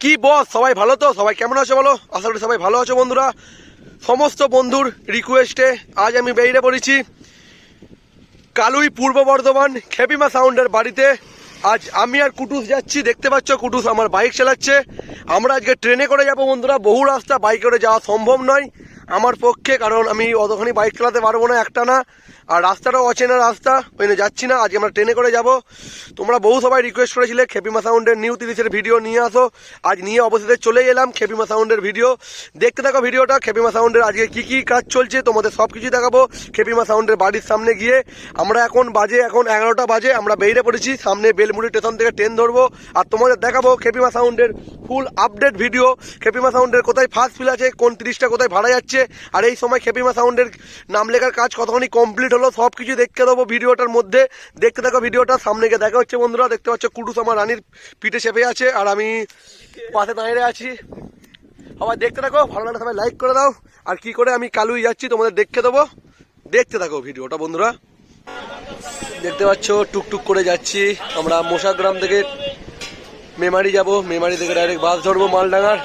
কি বস? সবাই ভালো তো? সবাই কেমন আছো বলো? আশা করি সবাই ভালো আছো বন্ধুরা। সমস্ত বন্ধুর রিকোয়েস্টে আজ আমি বেরিয়ে পড়েছি কালুই পূর্ব বর্ধমান খেপিমা সাউন্ডের বাড়িতে। আজ আমি আর কুটুস যাচ্ছি, দেখতে পাচ্ছ কুটুস আমার বাইক চালাচ্ছে। আমরা আজকে ট্রেনে করে যাব বন্ধুরা, বহু রাস্তা বাইক করে যাওয়া সম্ভব নয়। আমার পক্ষে, কারণ আমি অতখানি বাইক চালাতে পারব না একটা না আর রাস্তাটাও অচেনা রাস্তা, ওই যাচ্ছি না, আজকে আমরা ট্রেনে করে যাব। তোমরা বহু সবাই রিকোয়েস্ট করেছিলে খেপিমা সাউন্ডের নিউ তিরিশের ভিডিও নিয়ে আসো। আজ নিয়ে অবশেষে চলে এলাম খেপিমা সাউন্ডের ভিডিও দেখতে থাকো ভিডিওটা খেপিমা সাউন্ডের আজকে কি কি কাজ চলছে, তোমাদের সব কিছু দেখাবো খেপিমা সাউন্ডের বাড়ির সামনে গিয়ে। আমরা এখন বাজে, এখন এগারোটা বাজে, আমরা বেরিয়ে পড়েছি, সামনে বেলমুড়ি স্টেশন থেকে ট্রেন ধরবো। আর তোমাদের দেখাবো খেপিমা সাউন্ডের ফুল আপডেট ভিডিও খেপিমা সাউন্ডের কোথায় ফার্স্ট ফিল আছে, কোন তিরিশটা কোথায় ভাড়া যাচ্ছে, আর এই সময় খেপিমা সাউন্ডের নাম লেখার কাজ কতখানি কমপ্লিট হলো, সব কিছু দেখতে দেবো ভিডিওটার মধ্যে। দেখতে থাকো ভিডিওটা, সামনে গিয়ে দেখা হচ্ছে বন্ধুরা। দেখতে পাচ্ছ কুটুস আমার রানীর পিঠে চেপে আছে, আর আমি পাশে দাঁড়িয়ে আছি। আবার দেখতে থাকো, ভালো লাগলে সবাই লাইক করে দাও। আর কি করে আমি কালুই যাচ্ছি, তোমাদের দেখতে দেবো। দেখতে থাকো ভিডিওটা, বন্ধুরা। দেখতে পাচ্ছ, টুকটুক করে যাচ্ছি। আমরা মশাগ্রাম থেকে মেমারি যাব। মেমারি থেকে ডাইরেক্ট বাস ধরবো মালডাঙ্গার।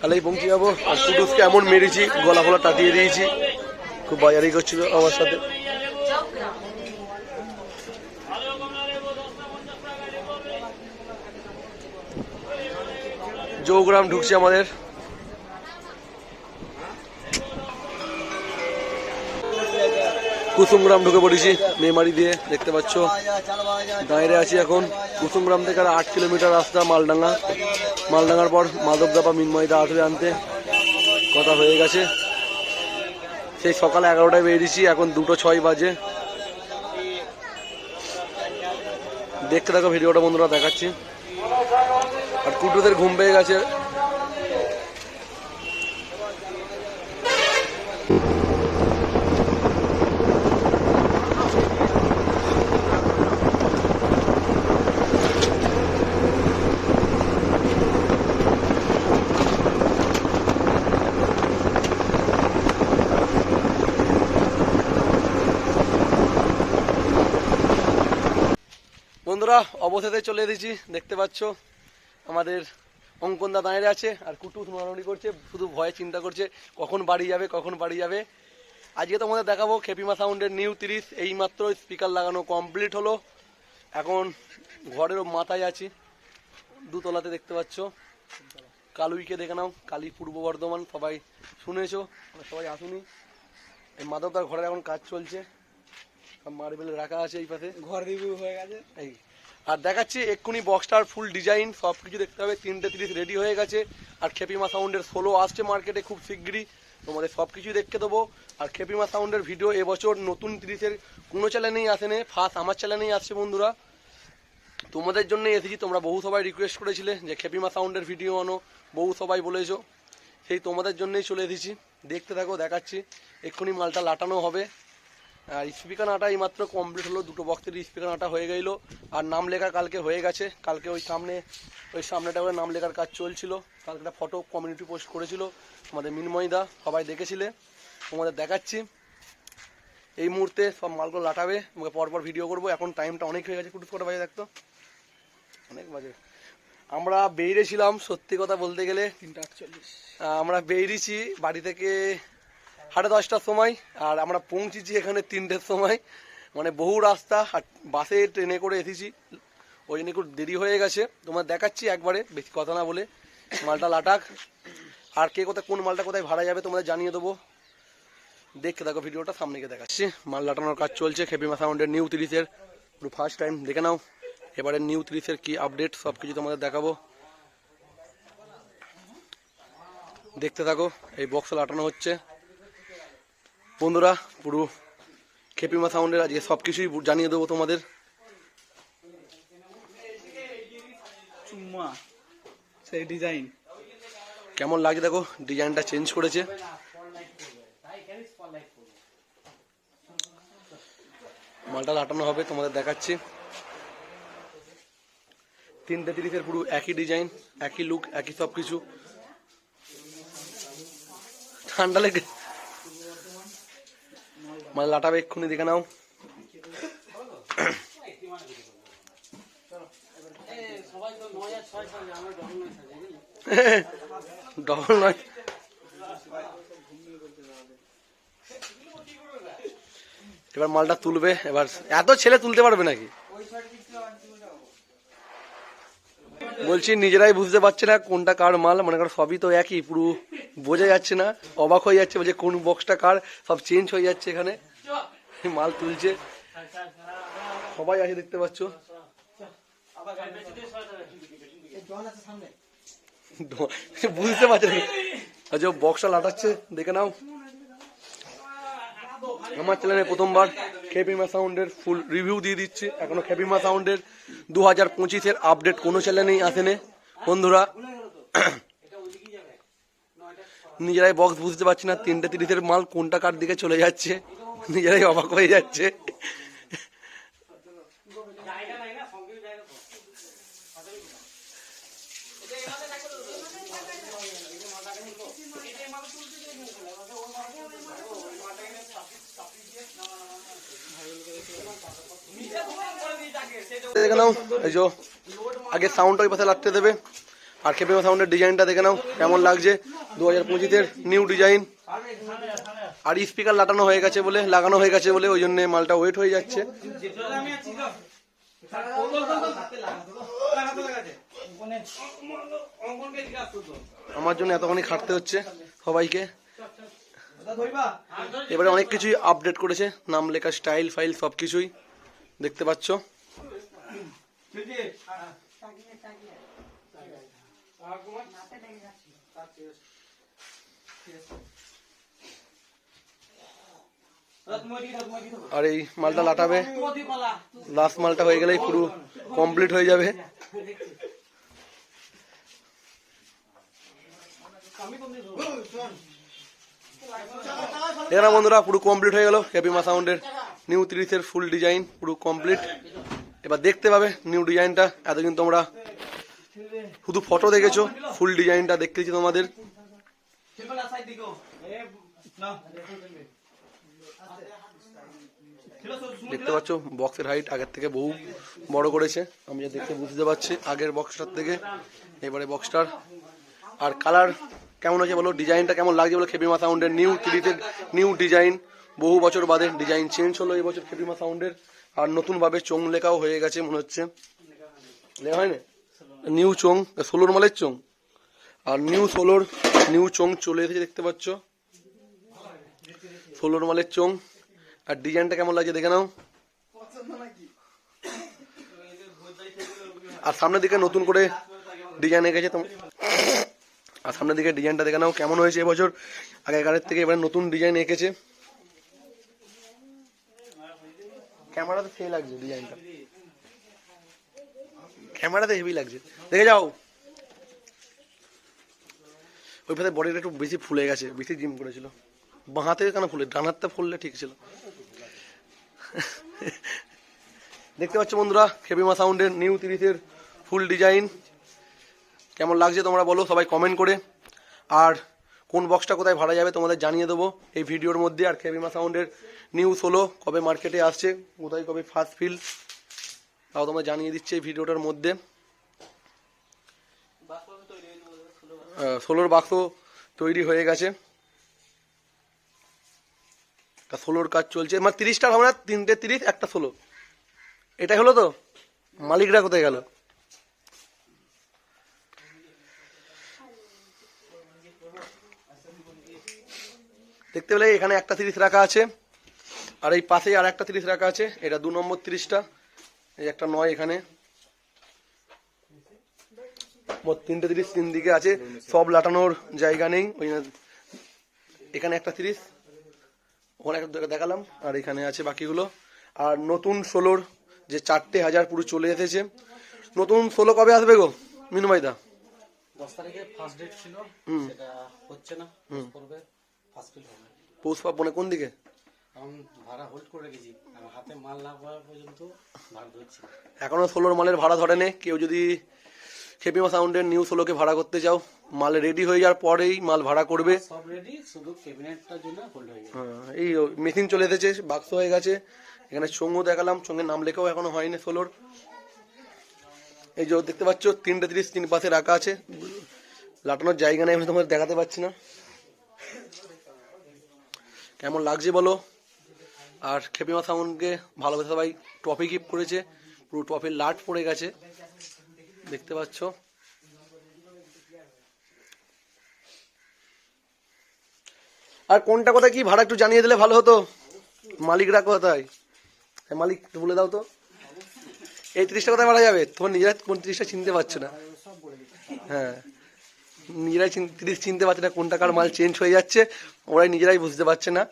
তাহলেই পৌঁছে যাব। আর কুটুসকে এমন মেরেছি, গলা ফলা টাটিয়ে দিয়েছি। খুব বাজারি করছিল আমার সাথে। জৌগ্রাম ঢুকছে আমাদের। কুসুমগ্রাম ঢুকে পড়েছি, মেমারি দিয়ে, দেখতে পাচ্ছ। দাঁড়িয়ে আছি এখন। কুসুমগ্রাম থেকে আর আট কিলোমিটার রাস্তা মালডাঙ্গা। মালডাঙ্গার পর মাধবদাপা মিনময়দা আসবে আনতে। কথা হয়ে গেছে। সেই সকাল এগারোটায় বেরিয়েছি, এখন দুটো ছয় বাজে। দেখতে থাকো, ভিডিওটা বন্ধুরা দেখাচ্ছি। আর কুটুদের ঘুম পেয়ে গেছে। বন্ধুরা অবশেষে চলে এসেছি। দেখতে পাচ্ছ আমাদের অঙ্কনদা দাঁড়িয়ে আছে আর কুটুস মারামারি করছে শুধু ভয়ে চিন্তা করছে কখন বাড়ি যাবে কখন বাড়ি যাবে। আজকে তোমাদের দেখাবো খেপিমা সাউন্ডের নিউ তিরিশ এই মাত্র স্পিকার লাগানো কমপ্লিট হলো। এখন ঘরেরও মাথায় আছি দুতলাতে দেখতে পাচ্ছ। কালুইকে দেখে নাও কালী পূর্ব বর্ধমান সবাই শুনেছো সবাই আসুনি। এই মাধবদার ঘরের এখন কাজ চলছে মার্বেল রাখা আছে এই পাশে। ঘর রিভিউ হয়ে গেছে। এই আর দেখাচ্ছি এক্ষুনি বক্সটার ফুল ডিজাইন সব কিছু দেখতে হবে। তিনটে তিরিশ রেডি হয়ে গেছে। আর খেপিমা সাউন্ডের সোলো আসছে মার্কেটে খুব শিগগিরই। তোমাদের সব কিছুই দেখতে দেবো। আর খেপিমা সাউন্ডের ভিডিও এবছর নতুন তিরিশের কোনো চ্যানেলেই আসেনি। ফার্স্ট আমার চ্যানেলেই আসছে বন্ধুরা। তোমাদের জন্য এসেছি। তোমরা বহু সবাই রিকোয়েস্ট করেছিলে যে খেপিমা সাউন্ডের ভিডিও আনো। বহু সবাই বলেছ। সেই তোমাদের জন্যই চলে এসেছি। দেখতে থাকো, দেখাচ্ছি। এক্ষুনি মালটা লাটানো হবে। আর স্পিকার আটা এই মাত্র কমপ্লিট হলো দুটো বক্সের স্পিকার আটা হয়ে গেলো। আর নাম লেখা কালকে হয়ে গেছে। কালকে ওই সামনে ওই সামনেটা করে নাম লেখার কাজ চলছিল। কালকে একটা ফটো কমিউনিটি পোস্ট করেছিল আমাদের মিনময়দা সবাই দেখেছিলে। তোমাদের দেখাচ্ছি। এই মুহূর্তে সব মালগুলো লাটাবে আমাকে পরপর ভিডিও করব। এখন টাইমটা অনেক হয়ে গেছে। কুটুস কটা বাজে দেখতো? অনেক বাজে। আমরা বেরিয়েছিলাম সত্যি কথা বলতে গেলে। তিনটা আটচল্লিশ। আমরা বেরিয়েছি বাড়ি থেকে সাড়ে দশটার সময়, আর আমরা পৌঁছেছি এখানে তিনটের সময়। মানে বহু রাস্তা, আর বাসে ট্রেনে করে এসেছি। ওই জন্য একটু দেরি হয়ে গেছে। তোমার দেখাচ্ছি একবারে, বেশি কথা না বলে। মালটা লাটাক। আর কে কোথায়, কোন মালটা কোথায় ভাড়া যাবে তোমাদের জানিয়ে দেবো। দেখতে দেখো ভিডিওটা, সামনে গিয়ে দেখাচ্ছি। মাল লাটানোর কাজ চলছে খেপিমা সাউন্ডের নিউ তিরিশের পুরো ফার্স্ট টাইম দেখে নাও। এবারে নিউ তিরিশের কি আপডেট সব কিছু তোমাদের দেখাবো। দেখতে থাকো, এই বক্স লাটানো হচ্ছে। বন্ধুরা পুরো খেপিমা সাউন্ডের আজকে সব কিছুই জানিয়ে দেবো তোমাদের। চুম্মা সেই ডিজাইন কেমন লাগে দেখো ডিজাইনটা চেঞ্জ করেছে। মালটা লাটানো হবে তোমাদের দেখাচ্ছি। তিনটে তিরিশের পুরো একই ডিজাইন একই লুক একই সব কিছু ঠান্ডা লেগে মাল লাটাবে এক্ষুনি দেখে নাও। ডবল নয় এবার মালটা তুলবে, এবার এত ছেলে তুলতে পারবে নাকি? বলছি, নিজেরাই বুঝতে পারছে না কোনটা কার মাল, মনে করো সবই তো একই, পুরো বোঝা যাচ্ছে না, অবাক হয়ে যাচ্ছে যে কোন বক্সটা কার, সব চেঞ্জ হয়ে যাচ্ছে এখানে। মাল তুলছে। সবাই আছে দেখতে পাচ্ছ। বুঝতে পারছে। আচ্ছা বক্সটা লাটাচ্ছে, দেখে নাও। আমার চ্যানেলে প্রথমবার খেপিমা সাউন্ডের ফুল রিভিউ দিয়ে দিচ্ছি। এখনও খেপিমা সাউন্ডের দু হাজার পঁচিশের আপডেট কোনো চ্যানেলেই আসেনি। বন্ধুরা, নিজেরাই বক্স বুঝতে পারছি না তিনটে তিরিশের মাল কোনটা কার দিকে চলে যাচ্ছে। নিজেরাই অবাক হয়ে যাচ্ছে। দেখে নাও, এই যে আগে সাউন্ডটা ওই পাশে লাগতে দেবে, আর খেপে সাউন্ডের ডিজাইনটা দেখে নাও, কেমন লাগছে। দু হাজার পঁচিশের নিউ ডিজাইন আর স্পিকার লাগানো হয়ে গেছে বলে, লাগানো হয়ে গেছে বলে ওই জন্য মালটা ওয়েট হয়ে যাচ্ছে। আমার জন্য এতখানি খাটতে হচ্ছে সবাইকে। এবারে অনেক কিছুই আপডেট করেছে, নাম লেখা স্টাইল ফাইল সব কিছুই দেখতে পাচ্ছ। আর এই মালটা লাটাবে। লাস্ট মালটা হয়ে গেলেই পুরো কমপ্লিট হয়ে যাবে। এখানে বন্ধুরা, পুরো কমপ্লিট হয়ে গেল। হ্যাপিমা সাউন্ডের নিউ তিরিশের ফুল ডিজাইন পুরো কমপ্লিট এবার দেখতে পাবে নিউ ডিজাইনটা এতদিন তোমরা শুধু ফটো দেখেছ ফুল ডিজাইনটা দেখতে দিচ্ছি তোমাদের। দেখতে পাচ্ছ, বক্সের হাইট আগের থেকে বহু বড় করেছে। আমি যা দেখতে বুঝতে পারছি আগের বক্সটার থেকে, এবারে বক্সটার। আর কালার কেমন হয়েছে বলো? ডিজাইনটা কেমন লাগছে বলো? খেপিমা সাউন্ডের নিউ তিরিশের নিউ ডিজাইন বহু বছর বাদে ডিজাইন চেঞ্জ হলো এবছর বছর খেপিমা সাউন্ডের আর নতুনভাবে চোং লেখাও হয়ে গেছে মনে হচ্ছে। লেখা হয় না নিউ চোং ষোলোর মালের চোং। আর নিউ ষোলোর নিউ চোং চলে এসেছে দেখতে পাচ্ছ। ষোলোর মালের চোং। আর ডিজাইনটা কেমন লাগছে দেখে নাও। আর সামনের দিকে নতুন করে ডিজাইন এঁকেছে তো আর সামনের দিকে ডিজাইনটা দেখে নাও কেমন হয়েছে এবছর। আগেকারের থেকে এবারে নতুন ডিজাইন এঁকেছে। ক্যামেরাতে সেই লাগছে ডিজাইনটা। ক্যামেরাতে হেভি লাগছে। দেখে যাও। ওই পাশে বডিটা একটু বেশি ফুলে গেছে বেশি জিম করেছিল। বাঁ হাতে কেন ফুলে ডান হাতটা ফুললে ঠিক ছিল। দেখতে পাচ্ছ বন্ধুরা খেপিমা সাউন্ডের নিউ তিরিশের ফুল ডিজাইন। কেমন লাগছে তোমরা বলো, সবাই কমেন্ট করে। আর কোন বক্সটা কোথায় ভাড়া যাবে তোমাদের জানিয়ে দেবো এই ভিডিওর মধ্যে। আর খেপিমা সাউন্ডের নিউ হলো কবে মার্কেটে আসছে, কোথায় কবে ফার্স্ট ফিল তাও তোমরা জানিয়ে দিচ্ছে এই ভিডিওটার মধ্যে। ষোলোর বাক্স তৈরি হয়ে গেছে। তা ষোলোর কাজ চলছে। মানে তিরিশটা হবে না তিনটে তিরিশ, একটা ষোলো। এটাই হলো তো? মালিকরা কোথায় গেল? দেখতে পেলে এখানে একটা তিরিশ রাখা আছে, আর এই পাশেই আর একটা তিরিশ রাখা আছে। এটা দু নম্বর তিরিশটা, এই একটা নয় এখানে। তিনটে তিরিশ তিন দিকে আছে। সব লাটানোর জায়গা নেই, ওই এখানে একটা তিরিশ। ওখানে একটা দেখালাম আর এখানে আছে বাকিগুলো। আর নতুন ষোলোর যে চারটে হাজার পুরো চলে এসেছে নতুন ষোলো কবে আসবে গো মিনু ভাইদা দশ তারিখে ফার্স্ট ডেট ছিল হুম। সেটা হচ্ছে না করবে ফার্স্ট ফিল হবে। পৌষ পার্বণে কোন দিকে? এখন ভাড়া হোল্ড করে রেখেছি হাতে মাল না পর্যন্ত ভাড়া ধরছি। এখনও ষোলোর মালের ভাড়া ধরেনি কেউ যদি খেপিমা সাউন্ডের নিউ ষোলোকে ভাড়া করতে চাও মাল রেডি হয়ে যাওয়ার পরেই মাল ভাড়া করবে। সব রেডি শুধু ক্যাবিনেটটার জন্য হোল্ড হয়ে গেছে। এই মেশিন চলে এসেছে বাক্স হয়ে গেছে। এখানে চোঙও দেখালাম চোঙের নাম লেখাও এখনও হয়নি সোলোর এই যে দেখতে পাচ্ছ তিনটে তিরিশ তিন পাশে রাখা আছে। লাটানোর জায়গা নেই আমি তোমাদের দেখাতে পাচ্ছি না। কেমন লাগছে বলো? আর খেপিমা সাউন্ডকে ভালোবেসে সবাই ট্রফি গিফট করেছে। পুরো টপির লাট পড়ে গেছে। দেখতে পাচ্ছ। আর কোনটা কোথায় কি ভাড়া একটু জানিয়ে দিলে ভালো হতো? মালিকরা কোথায়? মালিক বলে দাও তো। এই তিরিশটা কোথায় ভাড়া যাবে? তোমার নিজেরা কোন তিরিশটা চিনতে পারছ না? হ্যাঁ। নিজেরাই তিরিশ চিনতে পারছে না কোনটা কার মাল চেঞ্জ হয়ে যাচ্ছে। ওরাই নিজেরাই বুঝতে পারছে না।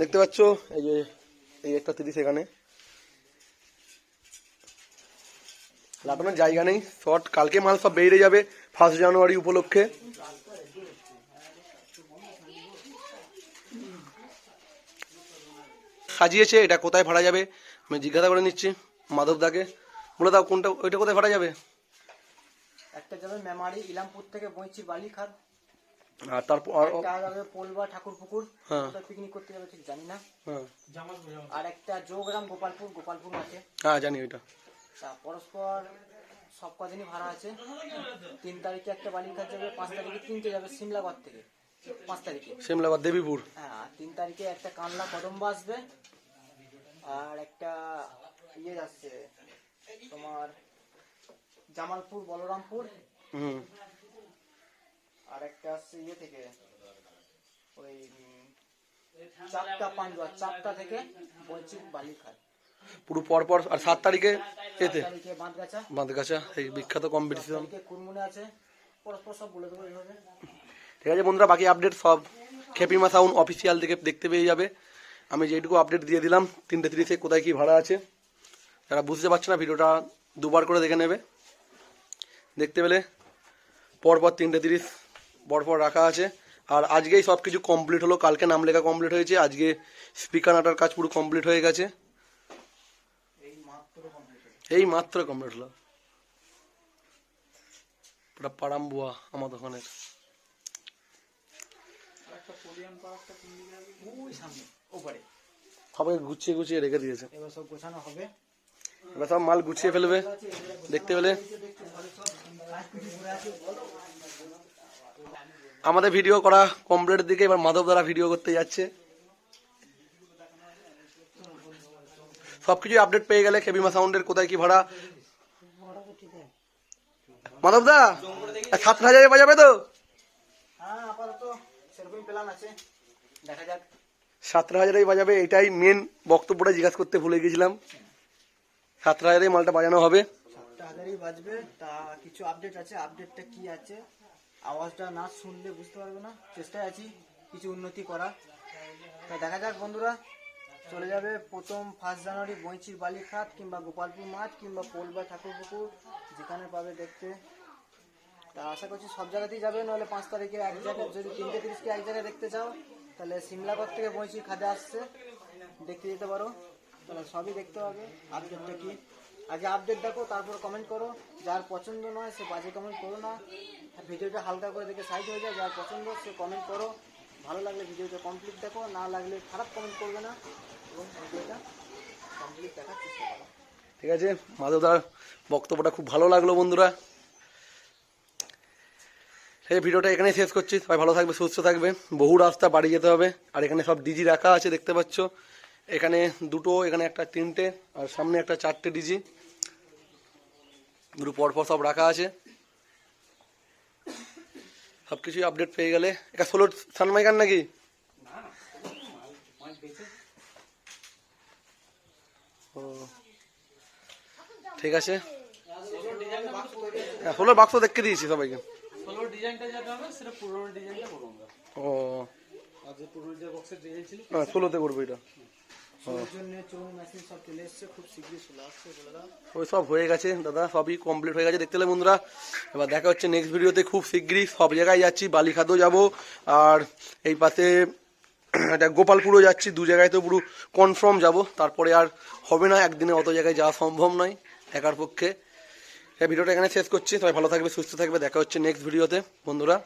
দেখতে পাচ্ছ? এই যে, এই একটা তিরিশ এখানে। লাগানোর জায়গা নেই। শর্ট কালকে মাল সব বেরিয়ে যাবে ফার্স্ট জানুয়ারি উপলক্ষে। সাজিয়েছে এটা কোথায় ভাড়া যাবে? আমি জিজ্ঞাসা করে নিচ্ছি মাধবদাকে বলে দাও কোনটা ওইটা কোথায় ভাড়া যাবে? একটা যাবে মেমারি ইলামপুর থেকে বইচি বালিখাত আর তারপর যাবে পোলবা ঠাকুর পুকুর হ্যাঁ। পিকনিক করতে যাবে ঠিক জানি না। হ্যাঁ। আর একটা যোগরাম গোপালপুর গোপালপুর আছে হ্যাঁ জানি ওইটা। তা পরস্পর সব কদিনই ভাড়া আছে। তিন তারিখে একটা বালিখাত যাবে পাঁচ তারিখে তিনটে যাবে সিমলাগড় থেকে। পাঁচ তারিখে। সিমলাবাদ দেবীপুর। হ্যাঁ তিন তারিখে একটা কানলা কদম্বা আসবে। আর একটা ইয়ে যাচ্ছে তোমার জামালপুর বলরামপুর। হুম। আর একটা আসছে ইয়ে থেকে ওই চাপটা পান্ডুয়া চাপটা থেকে বলছি বালিখাত পুরো পরপর আর সাত তারিখে এতে। বাঁধগাছা। এই বিখ্যাত কম্পিটিশন। ঠিক আছে বন্ধুরা বাকি আপডেট সব খেপিমা সাউন্ড অফিসিয়াল থেকে দেখতে পেয়ে যাবে। আমি যেটুকু আপডেট দিয়ে দিলাম তিনটে তিরিশে কোথায় কি ভাড়া আছে। যারা বুঝতে পারছে না ভিডিওটা দুবার করে দেখে নেবে। দেখতে পেলে পরপর তিনটে তিরিশ পরপর রাখা আছে। আর আজকেই সব কিছু কমপ্লিট হলো। কালকে নাম লেখা কমপ্লিট হয়েছে। আজকে স্পিকার আটার কাজ পুরো কমপ্লিট হয়ে গেছে। এই মাত্র কমপ্লিট হলো। পুরো পাড়াম্বুয়া আমার দোকানের সবাই গুছিয়ে গুছিয়ে রেখে দিয়েছে। এবার সব গোছানো হবে। এবার সব মাল গুছিয়ে ফেলবে। দেখতে পেলে। আমাদের ভিডিও করা কমপ্লিটের দিকে এবার মাধব দ্বারা ভিডিও করতে যাচ্ছে। সবকিছু আপডেট পেয়ে গেলে কেবিমা সাউন্ডের কোথায় কি ভাড়া? মাধব দা সাত হাজারে বাজাবে তো? হ্যাঁ সাতটা হাজারেই বাজাবে এটাই মেন বক্তব্যটা জিজ্ঞাসা করতে ভুলে গেছিলাম। সাতটা হাজারেই মালটা বাজানো হবে। সাতটা হাজারই বাজবে তা কিছু আপডেট আছে আপডেটটা কি আছে? আওয়াজটা না শুনলে বুঝতে পারবে না। চেষ্টায় আছি কিছু উন্নতি করা তা দেখা যাক বন্ধুরা। চলে যাবে প্রথম ফার্স্ট জানুয়ারি বইচির বালিখাত কিংবা গোপালপুর মাঠ কিংবা পোল বা ঠাকুরপুকুর, যেখানে পাবে দেখতে। তা আশা করছি সব জায়গাতেই যাবে, নাহলে পাঁচ তারিখে এক জায়গায়, যদি তিনটে তিরিশকে এক জায়গায় দেখতে চাও, তাহলে সিমলাগড় থেকে বইচির খাদে আসছে। দেখতে যেতে পারো। তাহলে সবই দেখতে হবে। আপডেটটা কি? আগে আপডেট দেখো, তারপর কমেন্ট করো। যার পছন্দ নয়, সে বাজে কমেন্ট করো না। ভিডিওটা হালকা করে দেখে সাইড হয়ে যায় যার পছন্দ সে কমেন্ট করো। ভালো লাগলে ভিডিওটা কমপ্লিট দেখো, না লাগলে খারাপ কমেন্ট করবে না। ঠিক আছে? মাধবদার বক্তব্যটা খুব ভালো লাগল বন্ধুরা। সেই ভিডিওটা এখানেই শেষ করছি। সবাই ভালো থাকবে, সুস্থ থাকবে। বহু রাস্তা বাড়ি যেতে হবে। আর এখানে সব ডিজি রাখা আছে, দেখতে পাচ্ছ। এখানে দুটো, এখানে একটা তিনটে, আর সামনে একটা চারটে ডিজি। দুটো পরপর সব রাখা আছে। সব কিছুই আপডেট পেয়ে গেলে। এটা ষোলো সানমাইকার নাকি? ঠিক আছে? হ্যাঁ ষোলোর বাক্স দেখতে দিয়েছি সবাইকে। ও। ছিল হ্যাঁ ষোলোতে করব এটা। ওই সব হয়ে গেছে দাদা সবই কমপ্লিট হয়ে গেছে দেখতে পেলে বন্ধুরা? এবার দেখা হচ্ছে নেক্সট ভিডিওতে খুব শীঘ্রই সব জায়গায় যাচ্ছি বালিখাতেও যাব আর এই পাশে একটা গোপালপুরও যাচ্ছি দু জায়গায় তো পুরো কনফার্ম যাব তারপরে আর হবে না একদিনে অত জায়গায় যাওয়া সম্ভব নয়। একার পক্ষে। এই ভিডিওটা এখানে শেষ করছি। সবাই ভালো থাকবে, সুস্থ থাকবে। দেখা হচ্ছে নেক্সট ভিডিওতে বন্ধুরা।